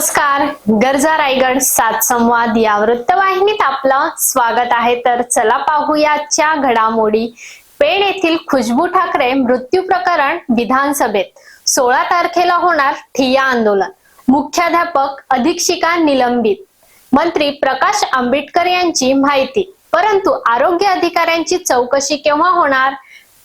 नमस्कार. गरजा रायगड सात संवाद या वृत्तवाहिनीत आपलं स्वागत आहे. तर चला पाहूयाच्या घडामोडी. पेण येथील खुशबू ठाकरे मृत्यू प्रकरण विधानसभेत. सोळा तारखेला होणार ठिय्या आंदोलन. मुख्याध्यापक अधीक्षिका निलंबित. मंत्री प्रकाश आंबेडकर यांची माहिती. परंतु आरोग्य अधिकाऱ्यांची चौकशी केव्हा होणार?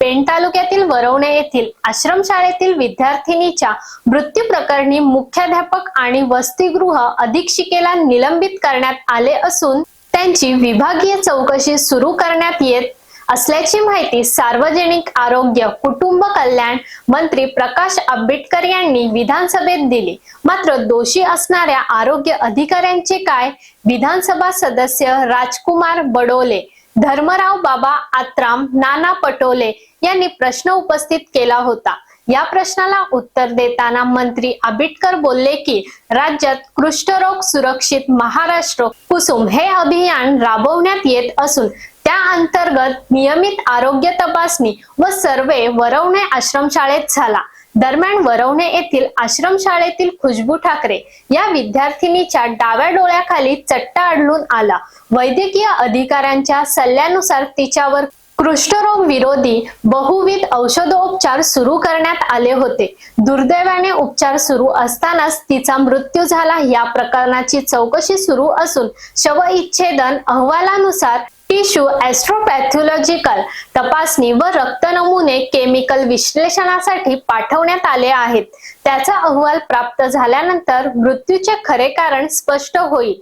पेण तालुक्यातील वरवणे येथील आश्रमशाळेतील विद्यार्थिनीच्या मृत्यू प्रकरणी मुख्याध्यापक आणि वसतिगृह अधीक्षिकेला निलंबित करण्यात आले असून त्यांची विभागीय चौकशी सुरू करण्यात येत असल्याची माहिती सार्वजनिक आरोग्य कुटुंब कल्याण मंत्री प्रकाश आंबेडकर यांनी विधानसभेत दिली. मात्र दोषी असणाऱ्या आरोग्य अधिकाऱ्यांचे काय? विधानसभा सदस्य राजकुमार बडोले धर्मराव बाबा आत्राम नाना पटोले यांनी प्रश्न उपस्थित केला होता. या प्रश्नाला उत्तर देताना मंत्री आंबेडकर बोलले की राज्यात कुष्ठरोग सुरक्षित महाराष्ट्र कुसुम हे अभियान राबवण्यात येत असून त्या अंतर्गत नियमित आरोग्य तपासणी व सर्वे वरवणे आश्रमशाळेत झाला. दरम्यान वरवणे येथील आश्रमशाळेतील खुशबू ठाकरे या विद्यार्थिनीच्या डाव्या डोळ्याखाली चट्टा आढळून आला. वैद्यकीय अधिकाऱ्यांच्या सल्ल्यानुसार तिच्यावर कृष्ठरोग विरोधी बहुविध औषधोपचार सुरू करण्यात आले होते. दुर्दैवाने उपचार सुरू असतानाच तिचा मृत्यू झाला. या प्रकरणाची चौकशी सुरू असून शवइच्छेदन अहवालानुसार टिश्यू ऍस्ट्रोपॅथॉलॉजिकल तपासणी व रक्त नमुने केमिकल विश्लेषणासाठी पाठवण्यात आले आहेत. त्याचा अहवाल प्राप्त झाल्यानंतर मृत्यूचे खरे कारण स्पष्ट होईल.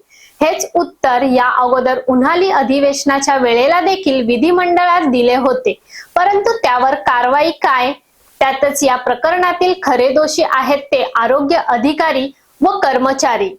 हेच उत्तर या अगोदर उन्हाळी अधिवेशनाच्या वेळेला देखील विधिमंडळात दिले होते. परंतु त्यावर कारवाई काय? त्यातच या प्रकरणातील खरे दोषी आहेत ते आरोग्य अधिकारी व कर्मचारी.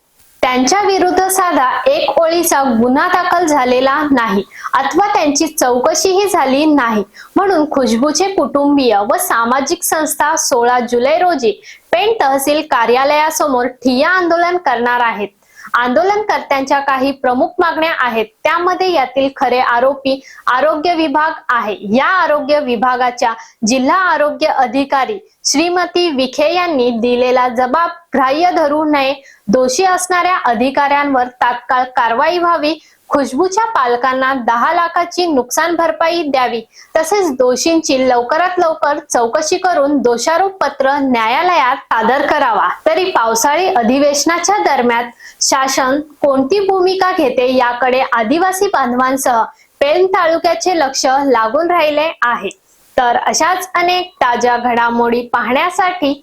त्यांच्या विरुद्ध साधा एक ओळीचा गुन्हा दाखल झालेला नाही अथवा त्यांची चौकशीही झाली नाही. म्हणून खुशबूचे कुटुंबीय व सामाजिक संस्था सोळा जुलै रोजी पेण तहसील कार्यालयासमोर ठिय्या आंदोलन करणार आहेत. आंदोलनकर्त्यांच्या काही प्रमुख मागण्या आहेत. त्यामध्ये यातील खरे आरोपी आरोग्य विभाग आहे. या आरोग्य विभागाच्या जिल्हा आरोग्य अधिकारी श्रीमती विखे यांनी दिलेला जबाब ग्राह्य धरू नये. दोषी असणाऱ्या अधिकाऱ्यांवर तात्काळ कारवाई व्हावी. खुशबूच्या पालकांना दहा लाखाची नुकसान भरपाई द्यावी. तसेच दोषींची लवकरात लवकर चौकशी करून दोषारोप पत्र न्यायालयात सादर करावा. तरी पावसाळी अधिवेशनाच्या दरम्यान शासन कोणती भूमिका घेते याकडे आदिवासी बांधवांसह पेन तालुक्याचे लक्ष लागून राहिले आहे. तर अशाच अनेक ताज्या घडामोडी पाहण्यासाठी